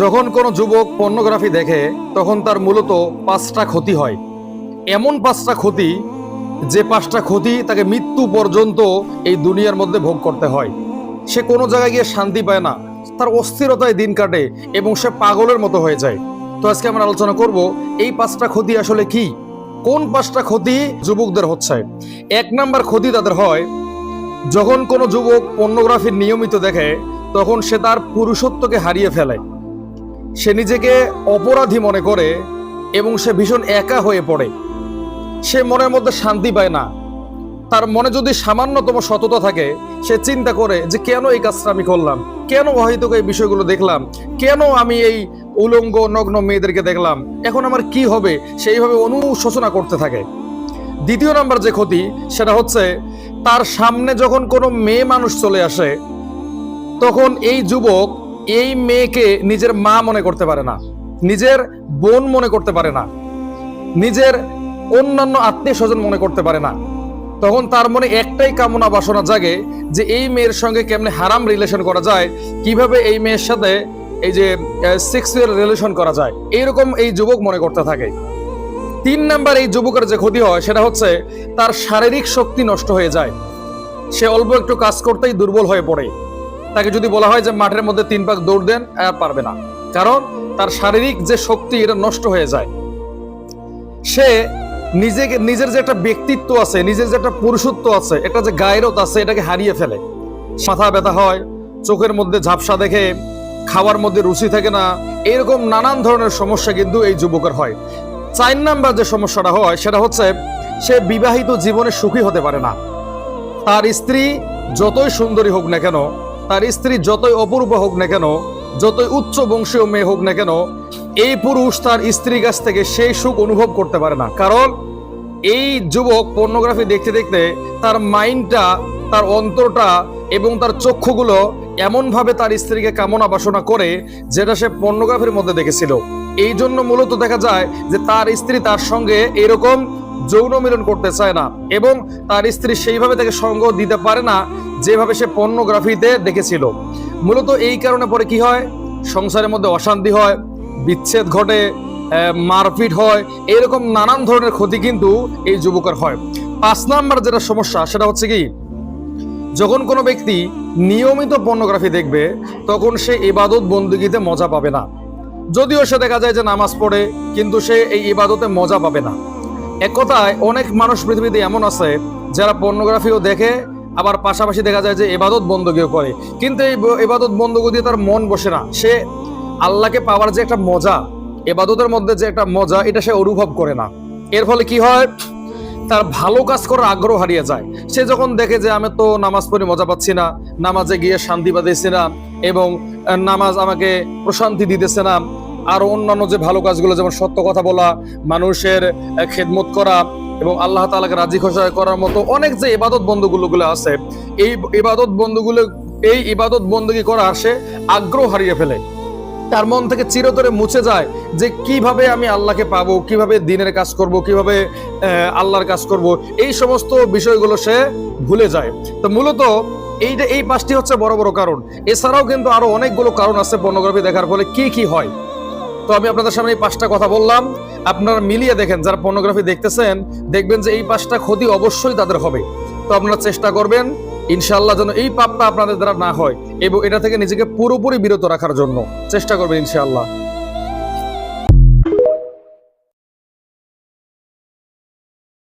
যখন কোনো যুবক পর্নোগ্রাফি দেখে, তখন তার মূলত পাঁচটা ক্ষতি হয়। এমন পাঁচটা ক্ষতি যে পাঁচটা ক্ষতি তাকে মৃত্যু পর্যন্ত এই দুনিয়ার মধ্যে ভোগ করতে হয়। সে কোনো জায়গায় গিয়ে শান্তি পায় না। তার অস্থিরতায় দিন কাটে এবং সে পাগলের মতো হয়ে যায়। তো আজকে আমরা আলোচনা করব, এই পাঁচটা ক্ষতি আসলে কি? কোন পাঁচটা ক্ষতি যুবকদের হচ্ছে? এক নাম্বার ক্ষতি তাদের হয়, যখন কোনো যুবক পর্নোগ্রাফির নিয়মিত দেখে, তখন সে তার পুরুষত্বকে হারিয়ে ফেলে। সে নিজেকে অপরাধী মনে করে এবং সে ভীষণ একা হয়ে পড়ে। সে মনের মধ্যে শান্তি পায় না। তার মনে যদি সামান্যতম সততা থাকে, সে চিন্তা করে যে কেন এই কাজটা আমি করলাম? কেন অহেতুক এই বিষয়গুলো দেখলাম? কেন আমি এই উলঙ্গ, নগ্ন মেয়েদেরকে দেখলাম? এখন আমার কি হবে? সেইভাবে অনুশোচনা করতে থাকে। দ্বিতীয় নাম্বার যে ক্ষতি, সেটা হচ্ছে তার সামনে যখন কোনো মেয়ে মানুষ চলে আসে, তখন এই যুবক এই মেয়েকে নিজের মা মনে করতে পারে না, নিজের বোন মনে করতে পারে না, নিজের অন্যান্য আত্মীয় স্বজন মনে করতে পারে না। তখন তার মনে একটাই কামনা বাসনা জাগে যে এই মেয়ের সঙ্গে কেমনে হারাম রিলেশন করা যায়, কীভাবে এই মেয়ের সাথে এই যে সেক্সুয়াল রিলেশন করা যায়, এইরকম এই যুবক মনে করতে থাকে। তিন নাম্বার এই যুবকের যে ক্ষতি হয়, সেটা হচ্ছে তার শারীরিক শক্তি নষ্ট হয়ে যায়। সে অল্প একটু কাজ করতেই দুর্বল হয়ে পড়ে। তাকে যদি বলা হয় যে মাঠের মধ্যে তিন পাক দৌড় দেন আর পারবে না। কারণ তার শারীরিক যে শক্তি, এটা নষ্ট হয়ে যায়। সে নিজেকে নিজের যে একটা ব্যক্তিত্ব আছে, নিজের যে একটা পুরুষত্ব আছে একটা যে গায়রত আছে, এটাকে হারিয়ে ফেলে। মাথা ব্যথা হয়, চোখের মধ্যে ঝাপসা দেখে, খাওয়ার মধ্যে রুচি থাকে না, এরকম নানান ধরনের সমস্যা কিন্তু এই যুবকের হয়। চার নাম্বার যে সমস্যাটা হয়, সেটা হচ্ছে সে বিবাহিত জীবনে সুখী হতে পারে না। তার স্ত্রী যতই সুন্দরী হোক না কেন তার স্ত্রী যতই অপূর্ব হোক না কেন, যতই উচ্চ বংশীয় মেয়ে হোক না কেন, এই পুরুষ তার স্ত্রীর কাছ থেকে সেই সুখ অনুভব করতে পারে না। কারণ এই যুবক পর্নোগ্রাফি দেখতে দেখতে তার মাইন্ডটা তার অন্তরটা এবং তার চক্ষুগুলো এমনভাবে তার স্ত্রীকে কামনা বাসনা করে যেটা সে পর্নোগ্রাফির মধ্যে দেখেছিল। এই জন্য মূলত দেখা যায় যে তার স্ত্রী তার সঙ্গে এরকম যৌন মিলন করতে চায় না এবং তার স্ত্রী সেইভাবে তাকে সঙ্গ দিতে পারে না যেভাবে সে পর্নোগ্রাফিতে দেখেছিল। মূলত এই কারণে পরে কি হয়? সংসারের মধ্যে অশান্তি হয়, বিচ্ছেদ ঘটে মারপিট হয়, এরকম নানান ধরনের ক্ষতি কিন্তু এই যুবকের হয়। পাঁচ নাম্বার যেটা সমস্যা সেটা হচ্ছে কি, যখন কোনো ব্যক্তি নিয়মিত পর্নোগ্রাফি দেখবে, তখন সে ইবাদত বন্দুকিতে মজা পাবে না। যদিও সে দেখা যায় যে নামাজ পড়ে, কিন্তু সে এই ইবাদতে মজা পাবে না। এক কথায়, অনেক মানুষ পৃথিবীতে এমন আছে, যারা পর্নোগ্রাফিও দেখে, আবার পাশাপাশি দেখা যায় যে এবাদত বন্দগীও করে কিন্তু এই এবাদত বন্দগী দিয়ে তার মন বসে না। সে আল্লাহকে পাওয়ার যে একটা মজা, এবাদতের মধ্যে যে একটা মজা, এটা সে অনুভব করে না। এর ফলে কি হয়? তার ভালো কাজ করার আগ্রহ হারিয়ে যায়। সে যখন দেখে যে আমি তো নামাজ পড়ে মজা পাচ্ছি না, নামাজে গিয়ে শান্তি পাচ্ছি না, এবং নামাজ আমাকে প্রশান্তি দিতেছে না আর অন্যান্য যে ভালো কাজগুলো, যেমন সত্য কথা বলা, মানুষের খেদমত করা এবং আল্লাহ তালাকে রাজি খুশি করার মতো অনেক যে ইবাদত বন্ধুগুলো আছে, এই ইবাদত বন্ধুগুলো এই ইবাদত বন্দী করা আসে আগ্রহ হারিয়ে ফেলে। তার মন থেকে চিরতরে মুছে যায় যে কীভাবে আমি আল্লাহকে পাবো, কীভাবে দিনের কাজ করব, কীভাবে আল্লাহর কাজ করব, এই সমস্ত বিষয়গুলো সে ভুলে যায়। তো মূলত এইটা, এই পাঁচটি হচ্ছে বড় বড় কারণ। এছাড়াও কিন্তু আরও অনেকগুলো কারণ আছে পর্নোগ্রাফি দেখার ফলে কি কি হয়। তো আমি আপনাদের সামনে এই পাঁচটা কথা বললাম। আপনারা মিলিয়ে দেখেন, যারা পর্নোগ্রাফি দেখতেছেন, দেখবেন যে এই পাঁচটা ক্ষতি অবশ্যই তাদের হবে। তো আপনারা চেষ্টা করবেন, ইনশাআল্লাহ যেন এই পাপটা আপনাদের দ্বারা না হয় এবং এটা থেকে নিজেকে পুরোপুরি বিরত রাখার জন্য। চেষ্টা করবেন, ইনশাআল্লাহ।